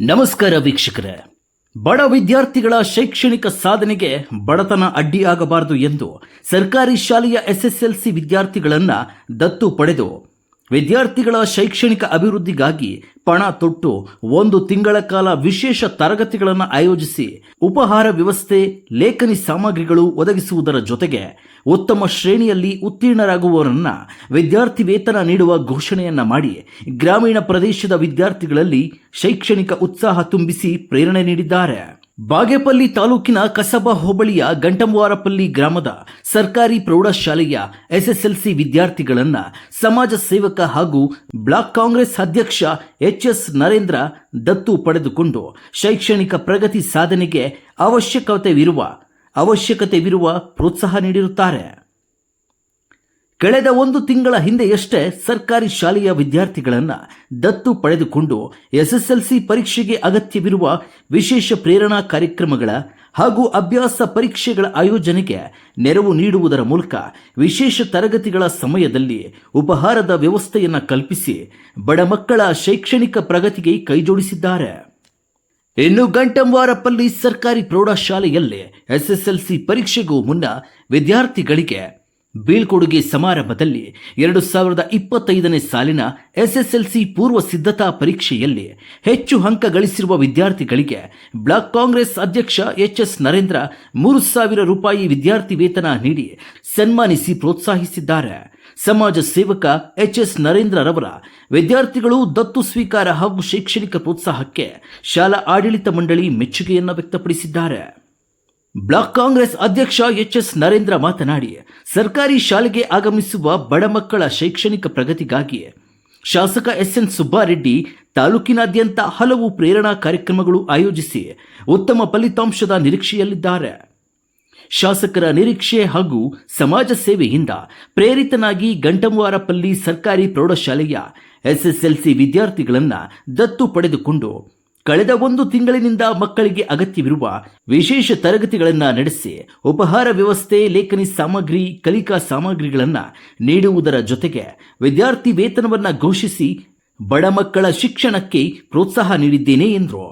ನಮಸ್ಕಾರ ವೀಕ್ಷಕರೇ. ಬಡ ವಿದ್ಯಾರ್ಥಿಗಳ ಶೈಕ್ಷಣಿಕ ಸಾಧನೆಗೆ ಬಡತನ ಅಡ್ಡಿಯಾಗಬಾರದು ಎಂದು ಸರ್ಕಾರಿ ಶಾಲೆಯ ಎಸ್ಎಸ್ಎಲ್ಸಿ ವಿದ್ಯಾರ್ಥಿಗಳನ್ನು ದತ್ತು ಪಡೆದು ವಿದ್ಯಾರ್ಥಿಗಳ ಶೈಕ್ಷಣಿಕ ಅಭಿವೃದ್ಧಿಗಾಗಿ ಪಣ ತೊಟ್ಟು ಒಂದು ತಿಂಗಳ ಕಾಲ ವಿಶೇಷ ತರಗತಿಗಳನ್ನು ಆಯೋಜಿಸಿ ಉಪಹಾರ ವ್ಯವಸ್ಥೆ, ಲೇಖನಿ ಸಾಮಗ್ರಿಗಳು ಒದಗಿಸುವುದರ ಜೊತೆಗೆ ಉತ್ತಮ ಶ್ರೇಣಿಯಲ್ಲಿ ಉತ್ತೀರ್ಣರಾಗುವವರನ್ನ ವಿದ್ಯಾರ್ಥಿ ವೇತನ ನೀಡುವ ಘೋಷಣೆಯನ್ನ ಮಾಡಿ ಗ್ರಾಮೀಣ ಪ್ರದೇಶದ ವಿದ್ಯಾರ್ಥಿಗಳಲ್ಲಿ ಶೈಕ್ಷಣಿಕ ಉತ್ಸಾಹ ತುಂಬಿಸಿ ಪ್ರೇರಣೆ ನೀಡಿದ್ದಾರೆ. ಬಾಗೇಪಲ್ಲಿ ತಾಲೂಕಿನ ಕಸಬಾ ಹೋಬಳಿಯ ಗಂಟಮವಾರಪಲ್ಲಿ ಗ್ರಾಮದ ಸರ್ಕಾರಿ ಪ್ರೌಢಶಾಲೆಯ ಎಸ್ಎಸ್ಎಲ್ಸಿ ವಿದ್ಯಾರ್ಥಿಗಳನ್ನು ಸಮಾಜ ಸೇವಕ ಹಾಗೂ ಬ್ಲಾಕ್ ಕಾಂಗ್ರೆಸ್ ಅಧ್ಯಕ್ಷ ಎಚ್ ಎಸ್ ನರೇಂದ್ರ ದತ್ತು ಪಡೆದುಕೊಂಡು ಶೈಕ್ಷಣಿಕ ಪ್ರಗತಿ ಸಾಧನೆಗೆ ಅವಶ್ಯಕತೆವಿರುವ ಅವಶ್ಯಕತೆವಿರುವ ಪ್ರೋತ್ಸಾಹ ನೀಡಿರುತ್ತಾರೆ. ಕಳೆದ ಒಂದು ತಿಂಗಳ ಹಿಂದೆಯಷ್ಟೇ ಸರ್ಕಾರಿ ಶಾಲೆಯ ವಿದ್ಯಾರ್ಥಿಗಳನ್ನ ದತ್ತು ಪಡೆದುಕೊಂಡು ಎಸ್ಎಸ್ಎಲ್ಸಿ ಪರೀಕ್ಷೆಗೆ ಅಗತ್ಯವಿರುವ ವಿಶೇಷ ಪ್ರೇರಣಾ ಕಾರ್ಯಕ್ರಮಗಳ ಹಾಗೂ ಅಭ್ಯಾಸ ಪರೀಕ್ಷೆಗಳ ಆಯೋಜನೆಗೆ ನೆರವು ನೀಡುವುದರ ಮೂಲಕ ವಿಶೇಷ ತರಗತಿಗಳ ಸಮಯದಲ್ಲಿ ಉಪಹಾರದ ವ್ಯವಸ್ಥೆಯನ್ನು ಕಲ್ಪಿಸಿ ಬಡ ಮಕ್ಕಳ ಶೈಕ್ಷಣಿಕ ಪ್ರಗತಿಗೆ ಕೈಜೋಡಿಸಿದ್ದಾರೆ. ಇನ್ನು ಗಂಟಂವಾರಪಲ್ಲಿ ಸರ್ಕಾರಿ ಪ್ರೌಢಶಾಲೆಯಲ್ಲಿ ಎಸ್ಎಸ್ಎಲ್ಸಿ ಪರೀಕ್ಷೆಗೂ ಮುನ್ನ ವಿದ್ಯಾರ್ಥಿಗಳಿಗೆ ಬೀಳ್ಕೊಡುಗೆ ಸಮಾರಂಭದಲ್ಲಿ ಎರಡು ಸಾವಿರದ ಇಪ್ಪತ್ತೈದನೇ ಸಾಲಿನ ಎಸ್ಎಸ್ಎಲ್ಸಿ ಪೂರ್ವ ಸಿದ್ಧತಾ ಪರೀಕ್ಷೆಯಲ್ಲಿ ಹೆಚ್ಚು ಅಂಕ ಗಳಿಸಿರುವ ವಿದ್ಯಾರ್ಥಿಗಳಿಗೆ ಬ್ಲಾಕ್ ಕಾಂಗ್ರೆಸ್ ಅಧ್ಯಕ್ಷ ಎಚ್ ಎಸ್ ನರೇಂದ್ರ ಮೂರು ಸಾವಿರ ರೂಪಾಯಿ ವಿದ್ಯಾರ್ಥಿ ವೇತನ ನೀಡಿ ಸನ್ಮಾನಿಸಿ ಪ್ರೋತ್ಸಾಹಿಸಿದ್ದಾರೆ. ಸಮಾಜ ಸೇವಕ ಎಚ್ ಎಸ್ ನರೇಂದ್ರರವರ ವಿದ್ಯಾರ್ಥಿಗಳು ದತ್ತು ಸ್ವೀಕಾರ ಹಾಗೂ ಶೈಕ್ಷಣಿಕ ಪ್ರೋತ್ಸಾಹಕ್ಕೆ ಶಾಲಾ ಆಡಳಿತ ಮಂಡಳಿ ಮೆಚ್ಚುಗೆಯನ್ನು ವ್ಯಕ್ತಪಡಿಸಿದ್ದಾರೆ. ಬ್ಲಾಕ್ ಕಾಂಗ್ರೆಸ್ ಅಧ್ಯಕ್ಷ ಎಚ್ ಎಸ್ ನರೇಂದ್ರ ಮಾತನಾಡಿ, ಸರ್ಕಾರಿ ಶಾಲೆಗೆ ಆಗಮಿಸುವ ಬಡ ಮಕ್ಕಳ ಶೈಕ್ಷಣಿಕ ಪ್ರಗತಿಗಾಗಿ ಶಾಸಕ ಎಸ್ ಎನ್ ಸುಬ್ಬಾರೆಡ್ಡಿ ತಾಲೂಕಿನಾದ್ಯಂತ ಹಲವು ಪ್ರೇರಣಾ ಕಾರ್ಯಕ್ರಮಗಳು ಆಯೋಜಿಸಿ ಉತ್ತಮ ಫಲಿತಾಂಶದ ನಿರೀಕ್ಷೆಯಲ್ಲಿದ್ದಾರೆ. ಶಾಸಕರ ನಿರೀಕ್ಷೆ ಹಾಗೂ ಸಮಾಜ ಸೇವೆಯಿಂದ ಪ್ರೇರಿತನಾಗಿ ಗಂಟಮವಾರಪಲ್ಲಿ ಸರ್ಕಾರಿ ಪ್ರೌಢಶಾಲೆಯ ಎಸ್ಎಸ್ಎಲ್ಸಿ ವಿದ್ಯಾರ್ಥಿಗಳನ್ನು ದತ್ತು ಪಡೆದುಕೊಂಡು ಕಳೆದ ಒಂದು ತಿಂಗಳಿನಿಂದ ಮಕ್ಕಳಿಗೆ ಅಗತ್ಯವಿರುವ ವಿಶೇಷ ತರಗತಿಗಳನ್ನು ನಡೆಸಿ ಉಪಹಾರ ವ್ಯವಸ್ಥೆ, ಲೇಖನಿ ಸಾಮಗ್ರಿ, ಕಲಿಕಾ ಸಾಮಗ್ರಿಗಳನ್ನು ನೀಡುವುದರ ಜೊತೆಗೆ ವಿದ್ಯಾರ್ಥಿ ವೇತನವನ್ನ ಘೋಷಿಸಿ ಬಡ ಮಕ್ಕಳ ಶಿಕ್ಷಣಕ್ಕೆ ಪ್ರೋತ್ಸಾಹ ನೀಡಿದ್ದೇನೆ ಎಂದರು.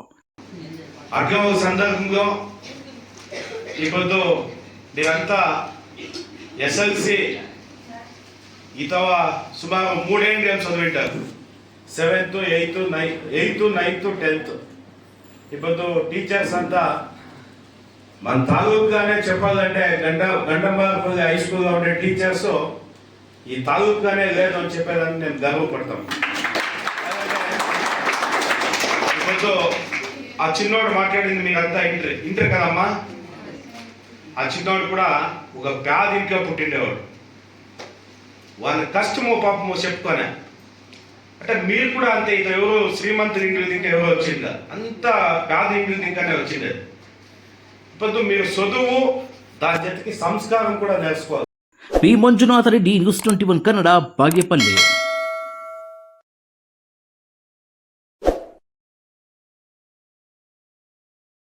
ಎಸ್ ಎಲ್ ಸಿ ఇప్పుడు మీరంతా ನೈ ఇతవ సుమారు ಟೆಂತ್ ఏం eighth nine eighth ninth tenth teachers అంతా మన తాలూకుగానే చెప్పాలంటే గండ గండంబారపల్లి హై స్కూల్లో ఉండే టీచర్స్ ఈ తాలూకుగానే లేదు అని చెప్పేదాన్ని నేను గర్వపడతాం ఇప్పుడు ఆ చిన్నోడు మాట్లాడింది మీకు అంతా ఇంటర్ ఇంటర్ కదమ్మా? ఆ చిన్నోడు కూడా ఒక పేదింట్లో పుట్టిండేవాడు. వాళ్ళ కష్టమో పాపమో చెప్పుకోనే. అంటే మీరు కూడా అంతే ఇంకా ఎవరు శ్రీమంతులు ఇంటికి తింటే ఎవరు వచ్చిందా అంత పేద ఇంటికి తింటేనే వచ్చింది ఇప్పుడు మీరు చదువు దాని జతికి సంస్కారం కూడా నేర్చుకోవాలి. P Manjunath Reddy news twenty one Kannada Bagepalli.